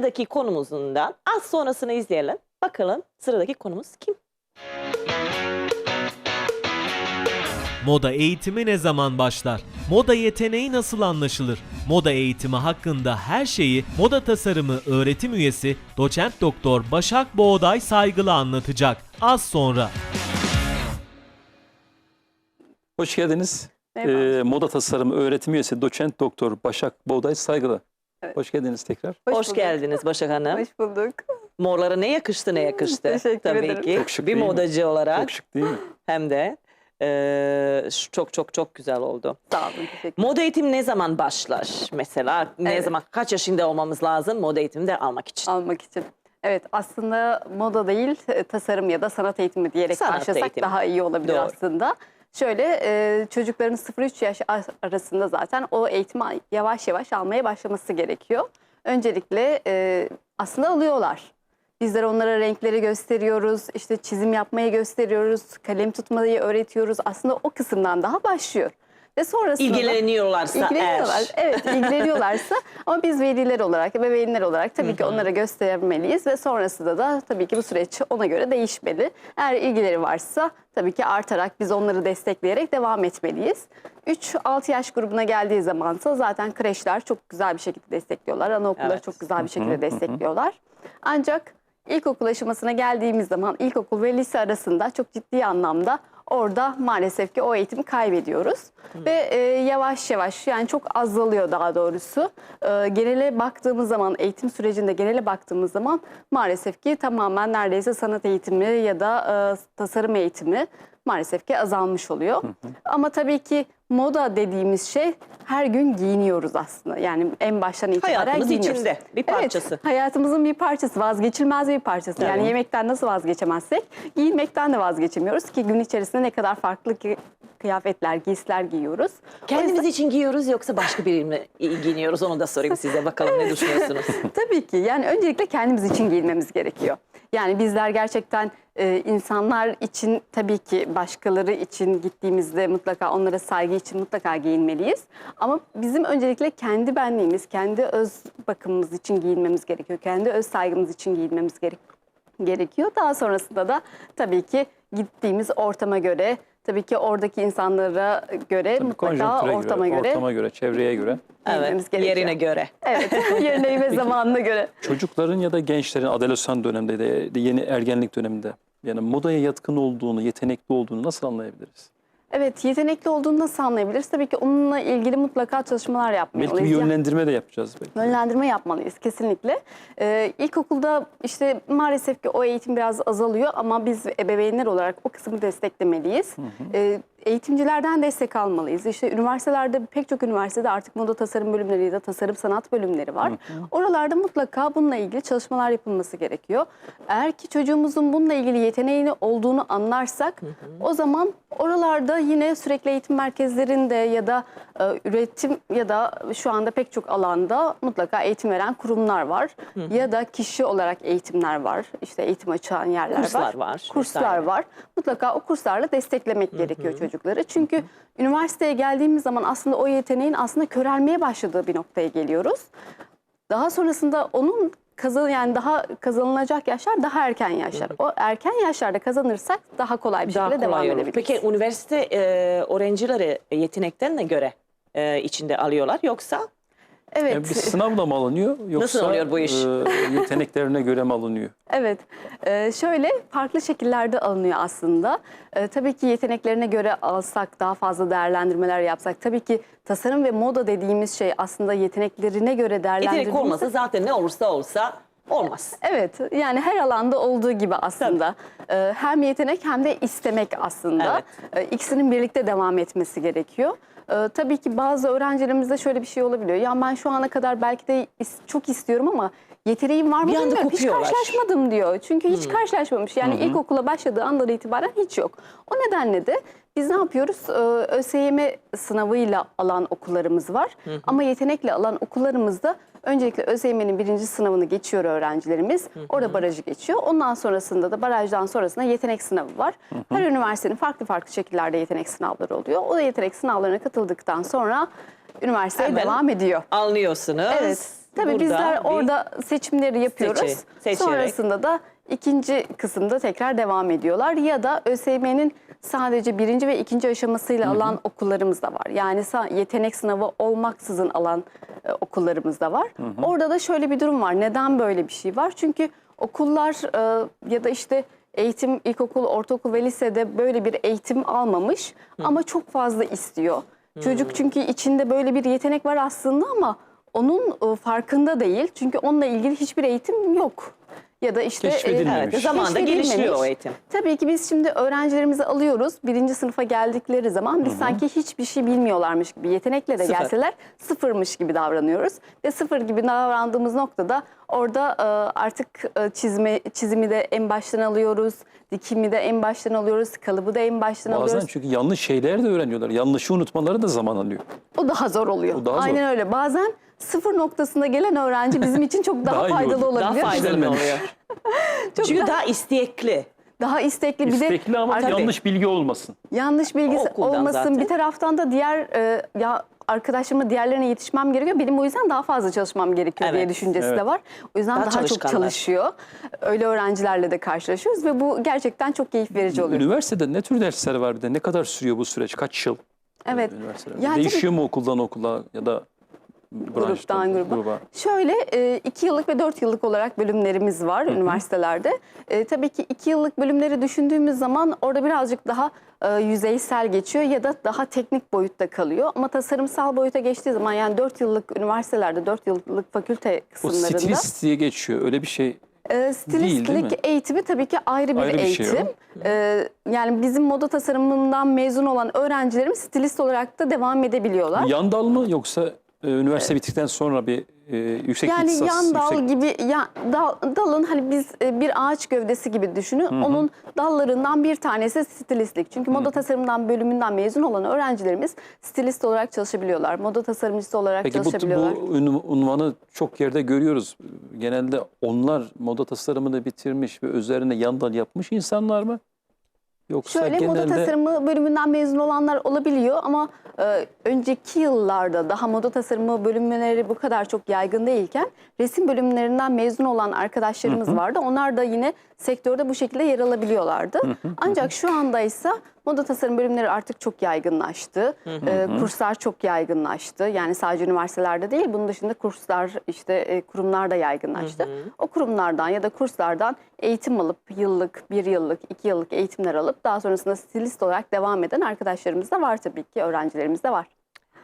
Sıradaki konumuzdan az sonrasını izleyelim. Bakalım sıradaki konumuz kim? Moda eğitimi ne zaman başlar? Moda yeteneği nasıl anlaşılır? Moda eğitimi hakkında her şeyi moda tasarımı öğretim üyesi doçent doktor Başak Boğday saygılı anlatacak. Az sonra. Hoş geldiniz. Ee, moda tasarımı öğretim üyesi doçent doktor Başak Boğday Saygılı. Evet. Hoş geldiniz tekrar. Hoş, bulduk. geldiniz Başak Hanım. Hoş bulduk. Morlara ne yakıştı ne yakıştı. Teşekkür Tabii ederim. ki. Çok şık bir değil mi? modacı olarak Çok şık değil mi? hem de eee, çok çok çok güzel oldu. Sağ olun. Teşekkür Moda eğitim ne zaman başlar? Mesela ne Evet. zaman kaç yaşında olmamız lazım moda eğitimde almak için? almak için. Evet aslında moda değil e, tasarım ya da sanat eğitimi diyerek Sanat başlasak eğitimi. daha iyi olabilir Doğru. aslında. Şöyle e, çocukların 0-3 yaş ar- arasında zaten o eğitimi yavaş yavaş almaya başlaması gerekiyor. Öncelikle e, aslında alıyorlar. Bizler onlara renkleri gösteriyoruz, işte çizim yapmayı gösteriyoruz, kalem tutmayı öğretiyoruz. Aslında o kısımdan daha başlıyor. Ve sonrasında da- İlgileniyorlarsa İlgileniyorlar. eğer. Evet, ilgileniyorlarsa ama biz veliler olarak, ebeveynler olarak tabii ki onlara göstermeliyiz ve sonrasında da tabii ki bu süreç ona göre değişmeli. Eğer ilgileri varsa tabii ki artarak biz onları destekleyerek devam etmeliyiz. 3-6 yaş grubuna geldiği zamansa zaten kreşler çok güzel bir şekilde destekliyorlar. Anaokulları Evet. çok güzel bir şekilde destekliyorlar. Ancak ilkokul aşamasına geldiğimiz zaman ilkokul ve lise arasında çok ciddi anlamda orada maalesef ki o eğitimi kaybediyoruz. Ve e, yavaş yavaş yani çok azalıyor daha doğrusu. E, genele baktığımız zaman eğitim sürecinde genele baktığımız zaman maalesef ki tamamen neredeyse sanat eğitimi ya da e, tasarım eğitimi maalesef ki azalmış oluyor. Ama tabii ki moda dediğimiz şey her gün giyiniyoruz aslında. Yani en baştan itibaren Hayatımız giyiniyoruz. içinde bir parçası. Evet, hayatımızın bir parçası, vazgeçilmez bir parçası. Yani Evet. yemekten nasıl vazgeçemezsek giyinmekten de vazgeçemiyoruz ki gün içerisinde ne kadar farklı ki- kıyafetler, giysiler giyiyoruz. Kendimiz yüzden- için giyiyoruz yoksa başka birini giyiniyoruz onu da sorayım size bakalım ne düşünüyorsunuz? Tabii ki yani öncelikle kendimiz için giyinmemiz gerekiyor. Yani bizler gerçekten e, insanlar için tabii ki başkaları için gittiğimizde mutlaka onlara saygı için mutlaka giyinmeliyiz. Ama bizim öncelikle kendi benliğimiz, kendi öz bakımımız için giyinmemiz gerekiyor. Kendi öz saygımız için giyinmemiz gerek gerekiyor. Daha sonrasında da tabii ki gittiğimiz ortama göre, tabii ki oradaki insanlara göre Tabii mutlaka ortama göre, göre, ortama göre, çevreye göre. evet gerekiyor. yerine göre. Evet, yerine ve zamanına göre. Çocukların ya da gençlerin adolesan döneminde de yeni ergenlik döneminde yani modaya yatkın olduğunu, yetenekli olduğunu nasıl anlayabiliriz? Evet, yetenekli olduğunu nasıl anlayabiliriz? Tabii ki onunla ilgili mutlaka çalışmalar Belki bir yapmalıyız. Yönlendirme de yapacağız belki. Yönlendirme yapmalıyız kesinlikle. Ee, ilkokulda işte maalesef ki o eğitim biraz azalıyor ama biz ebeveynler olarak o kısmı desteklemeliyiz. Ee, eğitimcilerden destek almalıyız. İşte üniversitelerde pek çok üniversitede artık moda tasarım bölümleri ya da tasarım sanat bölümleri var. Oralarda mutlaka bununla ilgili çalışmalar yapılması gerekiyor. Eğer ki çocuğumuzun bununla ilgili yeteneğini olduğunu anlarsak o zaman oralarda yine sürekli eğitim merkezlerinde ya da üretim ya da şu anda pek çok alanda mutlaka eğitim veren kurumlar var. Ya da kişi olarak eğitimler var. İşte eğitim açan yerler Kurslar var. var, Kurslar vesaire. var. Mutlaka o kurslarla desteklemek gerekiyor çocukları. Çünkü üniversiteye geldiğimiz zaman aslında o yeteneğin aslında körelmeye başladığı bir noktaya geliyoruz. Daha sonrasında onun kazan yani daha kazanılacak yaşlar daha erken yaşlar. O erken yaşlarda kazanırsak daha kolay bir Daha şekilde devam kolay olur. edebiliriz. Peki üniversite e, öğrencileri yeteneklerine göre e, içinde alıyorlar yoksa evet. Yani bir sınavla mı alınıyor yoksa oluyor bu iş? e, yeteneklerine göre mi alınıyor? Evet, Ee, şöyle farklı şekillerde alınıyor aslında. Ee, tabii ki yeteneklerine göre alsak, daha fazla değerlendirmeler yapsak. Tabii ki tasarım ve moda dediğimiz şey aslında yeteneklerine göre yetenek değerlendirilmesi. olmasa zaten ne olursa olsa olmaz. Evet, yani her alanda olduğu gibi aslında. Ee, hem yetenek hem de istemek aslında. Ee, İkisinin birlikte devam etmesi gerekiyor. Ee, tabii ki bazı öğrencilerimizde şöyle bir şey olabiliyor. Ya ben şu ana kadar belki de is- çok istiyorum ama yeteneğim var mı Bir anda bilmiyorum. Hiç kopuyorlar. karşılaşmadım diyor. Çünkü hiç karşılaşmamış. Yani ilkokula başladığı andan itibaren hiç yok. O nedenle de biz ne yapıyoruz? Ee, ÖSYM sınavıyla alan okullarımız var. Ama yetenekle alan okullarımızda öncelikle ÖSYM'nin birinci sınavını geçiyor öğrencilerimiz. Orada barajı geçiyor. Ondan sonrasında da barajdan sonrasında yetenek sınavı var. Her üniversitenin farklı farklı şekillerde yetenek sınavları oluyor. O da yetenek sınavlarına katıldıktan sonra üniversiteye Hemen devam ediyor. Anlıyorsunuz. Evet. Tabii burada bizler orada seçimleri yapıyoruz. Seçi- seçerek. Sonrasında da ikinci kısımda tekrar devam ediyorlar. Ya da ÖSYM'nin sadece birinci ve ikinci aşamasıyla alan okullarımız da var. Yani yetenek sınavı olmaksızın alan e, okullarımız da var. Orada da şöyle bir durum var. Neden böyle bir şey var? Çünkü okullar e, ya da işte eğitim, ilkokul, ortaokul ve lisede böyle bir eğitim almamış ama çok fazla istiyor. Çocuk çünkü içinde böyle bir yetenek var aslında ama onun e, farkında değil. Çünkü onunla ilgili hiçbir eğitim yok. Ya da işte e, Keşfedilmemiş. Evet, zamanında Keşfedilmemiş. gelişiyor o eğitim. Tabii ki biz şimdi öğrencilerimizi alıyoruz. Birinci sınıfa geldikleri zaman biz sanki hiçbir şey bilmiyorlarmış gibi, yetenekle de Sıfır. gelseler sıfırmış gibi davranıyoruz. Ve sıfır gibi davrandığımız noktada orada e, artık e, çizme, çizimi de en baştan alıyoruz, dikimi de en baştan alıyoruz, kalıbı da en baştan Bazen alıyoruz. çünkü yanlış şeyler de öğreniyorlar. Yanlışı unutmaları da zaman alıyor. O daha zor oluyor. O daha zor. Aynen öyle. Bazen sıfır noktasında gelen öğrenci bizim için çok daha, Daha iyi faydalı oluyor. Daha olabilir. faydalı oluyor. Çok Çünkü daha, daha istekli. daha istekli. Bir de İstekli ama Tabii. yanlış bilgi olmasın. yanlış Okuldan olmasın. zaten. Bir taraftan da diğer e, ya arkadaşlarıma diğerlerine yetişmem gerekiyor. Benim o yüzden daha fazla çalışmam gerekiyor diye Evet, düşüncesi evet. de var. O yüzden Daha daha, çok çalışıyor. Öyle öğrencilerle de karşılaşıyoruz ve bu gerçekten çok keyif verici oluyor. Üniversitede ne tür dersler var bir de? Ne kadar sürüyor bu süreç? Kaç yıl? Evet. Yani Değişiyor mu okuldan okula ya da Gruptan gruba. gruba? Şöyle e, iki yıllık ve dört yıllık olarak bölümlerimiz var üniversitelerde. E, tabii ki iki yıllık bölümleri düşündüğümüz zaman orada birazcık daha e, yüzeysel geçiyor ya da daha teknik boyutta kalıyor. Ama tasarımsal boyuta geçtiği zaman yani dört yıllık üniversitelerde, dört yıllık fakülte O kısımlarında stilist diye geçiyor. Öyle bir şey. e, değil mi? stilistlik eğitimi tabii ki ayrı bir Ayrı bir şey eğitim. E, yani bizim moda tasarımından mezun olan öğrencilerimiz stilist olarak da devam edebiliyorlar. Yan dal mı yoksa üniversite bittikten sonra bir e, yüksek Yani ihtisas, yan dal yüksek- gibi ya dal- dalın hani biz e, bir ağaç gövdesi gibi düşünün. Onun dallarından bir tanesi stilistlik. Çünkü moda tasarımından bölümünden mezun olan öğrencilerimiz stilist olarak çalışabiliyorlar. Moda tasarımcısı olarak Peki bu, çalışabiliyorlar. bu ünv- unvanı çok yerde görüyoruz. Genelde onlar moda tasarımını bitirmiş ve üzerine yan dal yapmış insanlar mı? Yoksa Şöyle genelde moda tasarımı bölümünden mezun olanlar olabiliyor ama e, önceki yıllarda daha moda tasarımı bölümleri bu kadar çok yaygın değilken resim bölümlerinden mezun olan arkadaşlarımız vardı. Onlar da yine sektörde bu şekilde yer alabiliyorlardı. Ancak şu anda ise moda tasarım bölümleri artık çok yaygınlaştı. E, kurslar çok yaygınlaştı. Yani sadece üniversitelerde değil bunun dışında kurslar işte e, kurumlar da yaygınlaştı. O kurumlardan ya da kurslardan eğitim alıp yıllık, bir yıllık, iki yıllık eğitimler alıp daha sonrasında stilist olarak devam eden arkadaşlarımız da var tabii ki, öğrencilerimiz de var.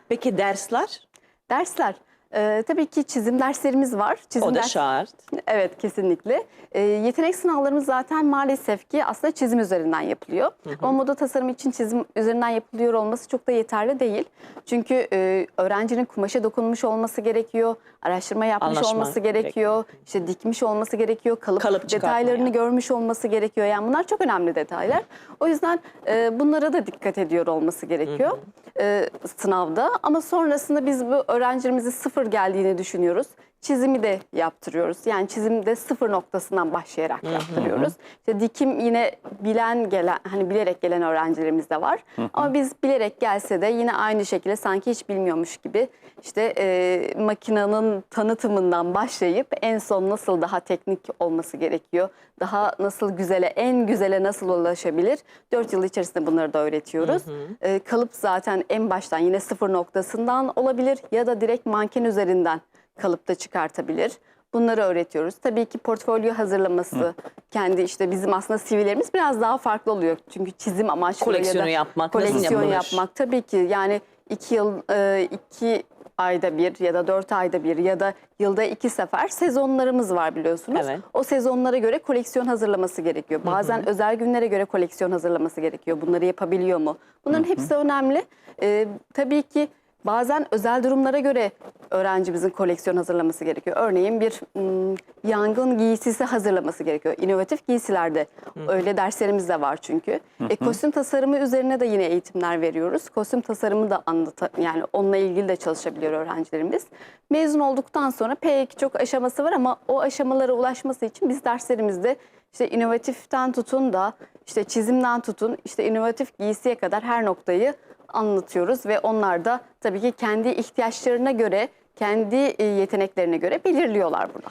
Peki dersler? Dersler. Ee, tabii ki çizim derslerimiz var. Çizim O da ders- şart. Evet kesinlikle. Ee, yetenek sınavlarımız zaten maalesef ki aslında çizim üzerinden yapılıyor. Ama moda tasarım için çizim üzerinden yapılıyor olması çok da yeterli değil. Çünkü e, öğrencinin kumaşa dokunmuş olması gerekiyor, araştırma yapmış Anlaşma olması gerekiyor, işte dikmiş olması gerekiyor, kalıp, Kalıp detaylarını görmüş olması gerekiyor. Yani bunlar çok önemli detaylar. O yüzden e, bunlara da dikkat ediyor olması gerekiyor e, sınavda. Ama sonrasında biz bu öğrencilerimizi sıfır geldiğini düşünüyoruz. Çizimi de yaptırıyoruz. Yani çizimde sıfır noktasından başlayarak yaptırıyoruz. İşte dikim yine bilen gelen hani bilerek gelen öğrencilerimiz de var. Ama biz bilerek gelse de yine aynı şekilde sanki hiç bilmiyormuş gibi işte e, makinenin tanıtımından başlayıp en son nasıl daha teknik olması gerekiyor. Daha nasıl güzele en güzele nasıl ulaşabilir? 4 yıl içerisinde bunları da öğretiyoruz. E, kalıp zaten en baştan yine sıfır noktasından olabilir ya da direkt manken üzerinden kalıpta çıkartabilir. Bunları öğretiyoruz. Tabii ki portfolyo hazırlaması, kendi işte bizim aslında CV'lerimiz biraz daha farklı oluyor. Çünkü çizim amaçlı Koleksiyonu ya da yapmak, koleksiyon yapmak tabii ki yani iki yıl e, iki ayda bir ya da dört ayda bir ya da yılda iki sefer sezonlarımız var biliyorsunuz. Evet. O sezonlara göre koleksiyon hazırlaması gerekiyor. Bazen özel günlere göre koleksiyon hazırlaması gerekiyor. Bunları yapabiliyor mu? Bunların hepsi önemli. E, tabii ki Bazen özel durumlara göre öğrencimizin koleksiyon hazırlaması gerekiyor. Örneğin bir mm, yangın giysisi hazırlaması gerekiyor. İnovatif giysilerde öyle derslerimiz de var çünkü. E, kostüm tasarımı üzerine de yine eğitimler veriyoruz. Kostüm tasarımı da anlat yani onunla ilgili de çalışabiliyor öğrencilerimiz. Mezun olduktan sonra pek çok aşaması var ama o aşamalara ulaşması için biz derslerimizde işte inovatiften tutun da işte çizimden tutun işte inovatif giysiye kadar her noktayı anlatıyoruz ve onlar da tabii ki kendi ihtiyaçlarına göre kendi e, yeteneklerine göre belirliyorlar burada.